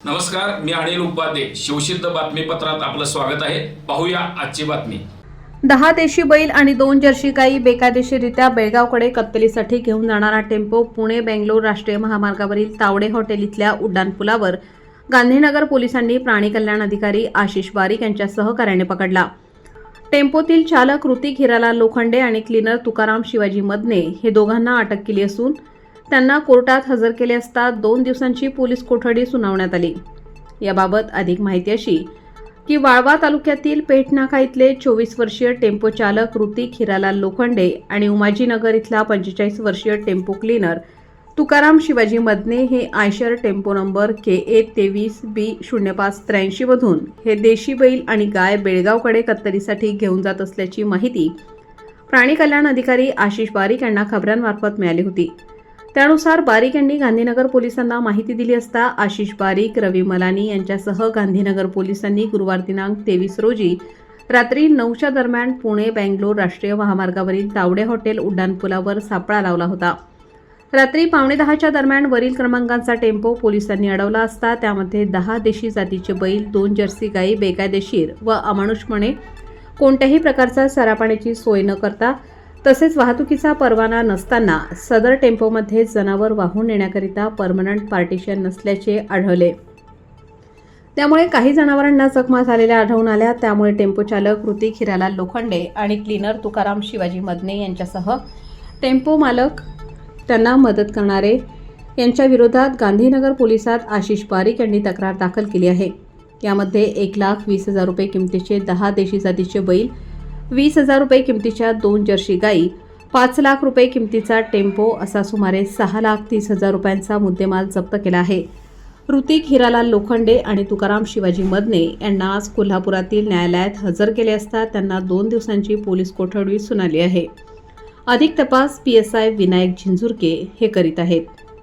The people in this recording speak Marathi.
नमस्कार मी अनिल उपाध्ये. शिवसिद्ध बातमीपत्रात आपलं स्वागत आहे. पाहूया आजची बातमी. दहा देशी बैल आणि दोन जर्सी गायी बेकायदेशीरित्या बेळगावकडे कत्तलीसाठी घेऊन जाणारा टेम्पो पुणे बेंगलोर राष्ट्रीय महामार्गावरील तावडे हॉटेल इथल्या उड्डाणपुलावर गांधीनगर पोलिसांनी प्राणी कल्याण अधिकारी आशिष बारीक यांच्या सहकार्याने पकडला. टेम्पोतील चालक ऋतिक हिरालाल लोखंडे आणि क्लीनर तुकाराम शिवाजी मदने हे दोघांना अटक केली असून त्यांना कोर्टात हजर केले असता दोन दिवसांची पोलीस कोठडी सुनावण्यात आली. याबाबत अधिक माहिती अशी की वाळवा तालुक्यातील पेठनाका इथले चोवीस वर्षीय टेम्पो चालक ऋतिक हिरालाल लोखंडे आणि उमाजीनगर इथला पंचेचाळीस वर्षीय टेम्पो क्लीनर तुकाराम शिवाजी मदने हे Eicher tempo number K A तेवीस बी शून्य पाच त्र्याऐंशीमधून हे देशी बैल आणि गाय बेळगावकडे कत्तरीसाठी घेऊन जात असल्याची माहिती प्राणी कल्याण अधिकारी आशिष बारीक यांना खबरांमार्फत मिळाली होती. त्यानुसार बारीक यांनी गांधीनगर पोलिसांना माहिती दिली असता आशिष बारीक रवी मलानी यांच्यासह गांधीनगर पोलिसांनी गुरुवार दिनांक तेवीस रोजी रात्री नऊच्या दरम्यान पुणे बेंगलोर राष्ट्रीय महामार्गावरील तावडे हॉटेल उड्डाणपुलावर सापळा लावला होता. रात्री पावणे दहाच्या दरम्यान वरील क्रमांकांचा टेम्पो पोलिसांनी अडवला असता त्यामध्ये दहा देशी जातीचे बैल दोन जर्सी गायी बेकायदेशीर व अमानुषपणे कोणत्याही प्रकारचा सरापाण्याची सोय न करता तसेच वाहतुकीचा परवाना नसताना सदर टेम्पोमध्ये जनावर वाहून नेण्याकरिता परमनंट पार्टिशन नसल्याचे आढळले. त्यामुळे काही जनावरांना जखमा झालेल्या आढळून आल्या. त्यामुळे टेम्पो चालक ऋतिक हिरालाल लोखंडे आणि क्लीनर तुकाराम शिवाजी मदने यांच्यासह टेम्पो मालक त्यांना मदत करणारे. यांच्या विरोधात गांधीनगर पोलिसात आशिष बारीक यांनी तक्रार दाखल केली आहे. यामध्ये एक लाख वीस हजार रुपये किमतीचे दहा देशी जातीचे बैल वीस हजार रुपये किमतीच्या दोन जर्सी गाई पाच लाख रुपये किमतीचा टेम्पो असा सुमारे सहा लाख तीस हजार रुपयांचा मुद्देमाल जप्त केला आहे. ऋतिक हिरालाल लोखंडे आणि तुकाराम शिवाजी मदने यांना आज कोल्हापुरातील न्यायालयात हजर केले असता त्यांना दोन दिवसांची पोलीस कोठडी सुनावली आहे. अधिक तपास P S I Vinayak Zinjurke हे करीत आहेत.